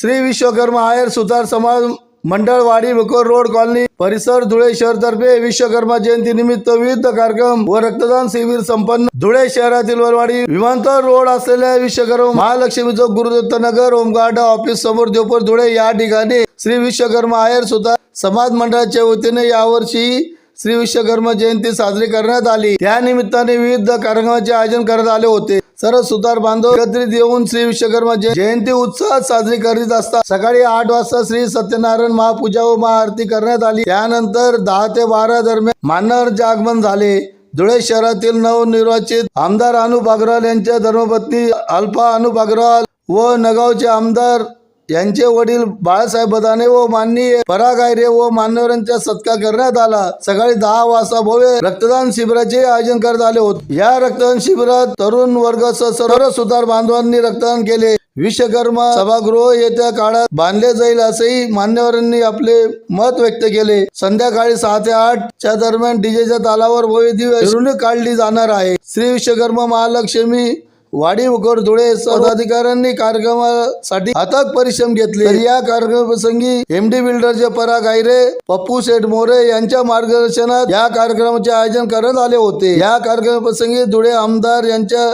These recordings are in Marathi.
श्री विश्वकर्मा आयर सुतार समाज मंडळवाडी वाडी रोड कॉलनी परिसर धुळे शहर तर्फे विश्वकर्मा जयंती निमित्त विविध कार्यक्रम व रक्तदान शिबिर संपन्न. धुळे शहरातील वरवाडी विमानतळ रोड असलेल्या विश्वकर्मा महालक्ष्मी चौक Gurudatt Nagar home guard office समोर देवपूर धुळे या ठिकाणी श्री विश्वकर्मा आयर सुतार समाज मंडळाच्या वतीने यावर्षी श्री विश्वकर्मा जयंती साजरी करण्यात आली. त्या निमित्ताने विविध कार्यक्रमाचे आयोजन करण्यात आले होते. सर्व सुतार बांधव एकत्रित येऊन श्री विश्वकर्मा जयंती उत्साहात साजरी करीत असतात. सकाळी आठ वाजता श्री सत्यनारायण महापूजा व महाआरती करण्यात आली. त्यानंतर दहा ते बारा दरम्यान मान्यवरांचे आगमन झाले. धुळे शहरातील नवनिर्वाचित आमदार अनुप अग्रवाल यांच्या धर्मपत्नी अल्फा अनुप अग्रवाल व नगावचे आमदार यांचे वडील बाळासाहेब बदाने व माननीय पराग आयरे व मान्यवरांचा सत्कार करण्यात आला. सकाळी दहा वाजता भव्य रक्तदान शिबिराचे आयोजन करण्यात आले होते. या रक्तदान शिबिरात तरुण वर्ग सर्व सुधार बांधवांनी रक्तदान केले. विश्वकर्मा सभागृह येत्या काळात बांधले जाईल असेही मान्यवरांनी आपले मत व्यक्त केले. संध्याकाळी सहा ते आठ च्या दरम्यान डीजेच्या तालावर भव्य दिव्य काढली जाणार आहे. श्री विश्वकर्मा महालक्ष्मी वाडी उकर धुळे पदाधिकाऱ्यांनी कार्यक्रमासाठी अथक परिश्रम घेतले. तर या कार्यक्रमप्रसंगी एम डी बिल्डरचे पराग आयरे पप्पू शेठ मोरे यांच्या मार्गदर्शनात या कार्यक्रमाचे आयोजन करण्यात आले होते. या कार्यक्रमप्रसंगी धुळे आमदार यांच्या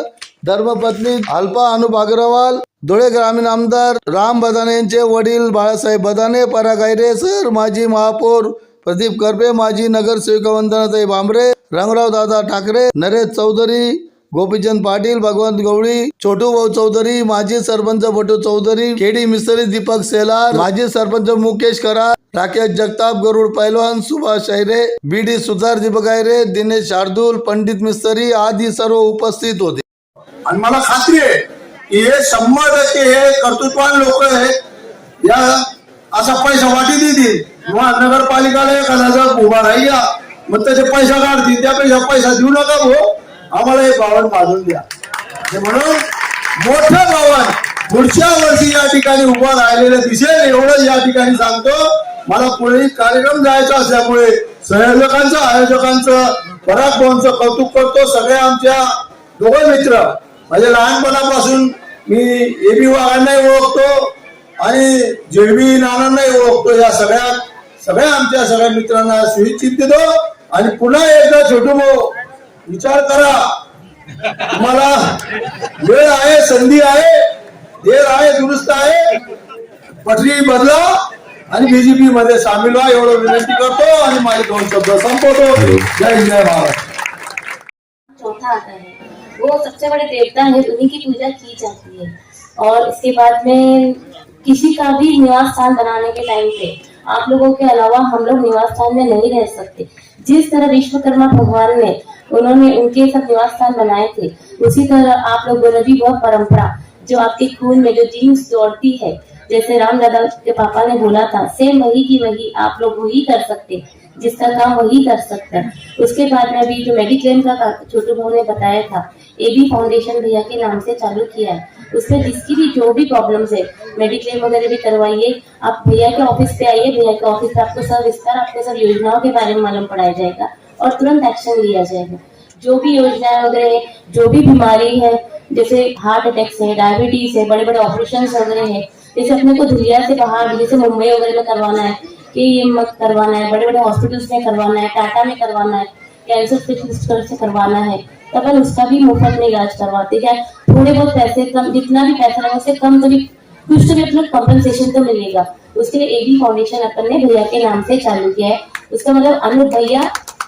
धर्मपत्नी अल्पा अनुप अग्रवाल धुळे ग्रामीण आमदार राम बदाने यांचे वडील बाळासाहेब बदाने पराग आयरे सर माजी महापौर प्रदीप करपे माजी नगरसेविका वंदनाताई भांबरे रंगराव दादा ठाकरे नरेश चौधरी गोपीचंद पाटील भगवंत गवळी छोटू भाऊ चौधरी माजी सरपंच बटू चौधरी केडी मिस्त्री दीपक सेलार माजी सरपंच मुकेश करार राकेश जगताप गरुड पैलवान सुभाष अहिरे बी डी सुधार दीपक आयरे दिनेश शार्दूल पंडित मिस्त्री आदी सर्व उपस्थित होते. आणि मला खात्री आहे की हे शंभर टक्के हे कर्तृत्वान लोक आहेत. या असा पैसा वाटी देतील. मग नगरपालिकाला एखादा उभा राहिला मग त्याचे पैसा काढतील. त्यापेक्षा पैसा देऊ नका भाऊ. आम्हाला हे पावन बांधून द्या. म्हणून मोठं पावन पुढच्या वर्षी या ठिकाणी उभं राहिलेलं दिसेल एवढं या ठिकाणी सांगतो. मला पुढे कार्यक्रम जायचा असल्यामुळे संयोजकांचं आयोजकांचं पराग कौतुक करतो. सगळ्या आमच्या दोघं मित्र. माझ्या लहानपणापासून मी एबी वाघांनाही ओळखतो आणि जेबी नानांनाही ओळखतो. या सगळ्या सगळ्या आमच्या सगळ्या मित्रांना शुभेच्छा देतो. आणि पुन्हा एकदा छोटू भाऊ विचार करा. तुम्हाला वेळ आहे, संधी आहे, देर आहे, दुरुस्त आहे. पटरी बदला बीजेपी मध्ये सामील व्हा, एवढं विनंती करतो आणि माझे दोन शब्द संपवतो. जय जय महाराष्ट्र चौथा आता है। वो सबसे बड़े देवता है, उन्हीं की पूजा की जाती है। और इसके बाद में किसी का भी निवास स्थान बनाने के टाइम पे आप लोगों के अलावा हम लोग निवास स्थान में नहीं रह सकते। जिस तरह विश्वकर्मा भगवान ने उन्होंने उनके सब निवास स्थान बनाए थे, उसी तरह आप लोगों ने भी वह परंपरा जो आपके खून में जो जीन्स दौड़ती है, जैसे राम दादा के पापा ने बोला था, सेम वही की वही आप लोग वही कर सकते जिसका काम वही कर सकता है। उसके बाद में अभी जो मेडिक्लेम का छोटू भाव ने बताया था ए एबी फाउंडेशन भैया के नाम से चालू किया है। उसमें जिसकी भी जो भी प्रॉब्लम्स है मेडिक्लेम वगैरह भी करवाइए। आप भैया के ऑफ़िस पे आइए, भैया के ऑफ़िस पे आपको सब विस्तार आपको सब योजनाओं के बारे में मालूम पढ़ाया जाएगा और तुरंत एक्शन लिया जाएगा। जो भी योजनाएँ वगैरह है, जो भी बीमारी है, जैसे हार्ट अटैक्स है डायबिटीज़ है बड़े बड़े ऑपरेशन वगैरह है, जैसे अपने को धुलिया से बाहर, जैसे मुंबई वगैरह में करवाना है, कि मत करवाना है बड़े बड़े हॉस्पिटल्स में करवाना है टाटा में करवाना है कैंसर स्पेशलिस्ट से करवाना है। अपन उसका भी मुफ़्त में इलाज करवाते हैं। थोड़े बहुत पैसे कम, जितना भी पैसा लगा उससे कम तो भी कुछ तो भी अपना कॉम्पनसेशन तो मिलेगा। उसके लिए एबी फाउंडेशन अपन ने भैया के नाम से चालू किया है। उसका मतलब अनूप भैया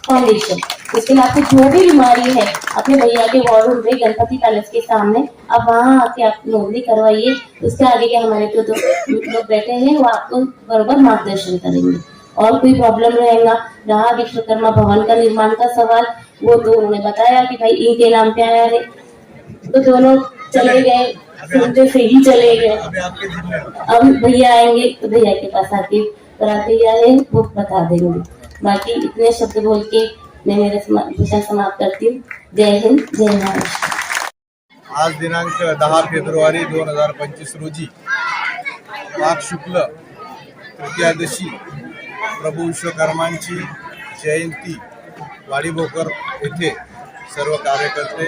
फाउंडेशन उसके लिए आपको जो भी बीमारी है, अपने भैया के वार्ड रूम पे गणपति पैलेस के सामने, आप वहाँ आके आप नोंदनी करवाइए। उसके आगे के हमारे जो दो लोग बैठे हैं, वो आपको बरबर मार्गदर्शन करेंगे। और कोई प्रॉब्लम रहेगा रहा विश्वकर्मा भवन का निर्माण का सवाल वो तो उन्होंने बताया कि भाई इनके नाम पे आया है। तो दोनों चले गए, सुनते से ही चले गए। अब भैया आएँगे तो भैया के पास आके बरात भैया है, वो बता देंगे। बाकी इतने शब्द बोल के मैं मेरा विषय समाप्त करती हूँ। जय हिंद, जय महाराष्ट्र। आज दिनांक दहा फेब्रुवारी दोन हज़ार पंचवीस रोजी माघ शुक्ल तृतीयादशी प्रभू विश्वकर्मांची जयंती वाडीभोकर येथे सर्व कार्यकर्ते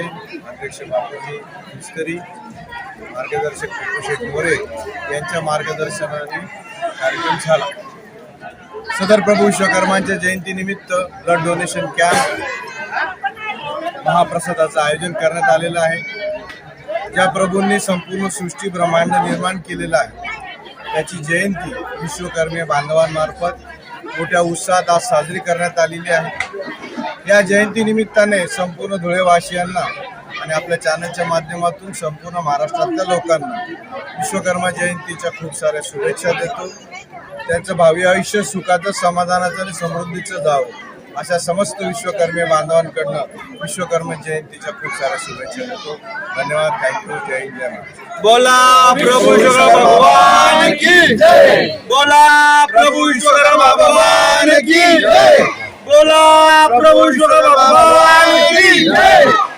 अध्यक्ष बापूजी मिस्त्री मार्गदर्शक शेख मोरे यांच्या मार्गदर्शनाने कार्यक्रम झाला. सदर प्रभू विश्वकर्मांच्या जयंतीनिमित्त ब्लड डोनेशन कॅम्प महाप्रसादाचं आयोजन करण्यात आलेलं आहे. ज्या प्रभूंनी संपूर्ण सृष्टी ब्रह्मांड निर्माण केलेलं आहे त्याची जयंती विश्वकर्मी बांधवांमार्फत मोठ्या उत्साहात आज साजरी करण्यात आलेली आहे. या जयंतीनिमित्ताने संपूर्ण धुळेवासियांना आणि आपल्या चॅनलच्या माध्यमातून संपूर्ण महाराष्ट्रातल्या लोकांना विश्वकर्मा जयंतीच्या खूप साऱ्या शुभेच्छा देतो. त्यांचं भावी आयुष्य सुखाचं समाधानाचं आणि समृद्धीचं जावं अशा समस्त विश्वकर्मी बांधवांकडनं विश्वकर्मा जयंतीच्या खूप साऱ्या शुभेच्छा देतो. धन्यवाद. थँक्यू जय हिंद जय बोला प्रभु भगवान की बोला प्रभु. pra hoje jogar bola. Vai, vai, vai, vai, vai,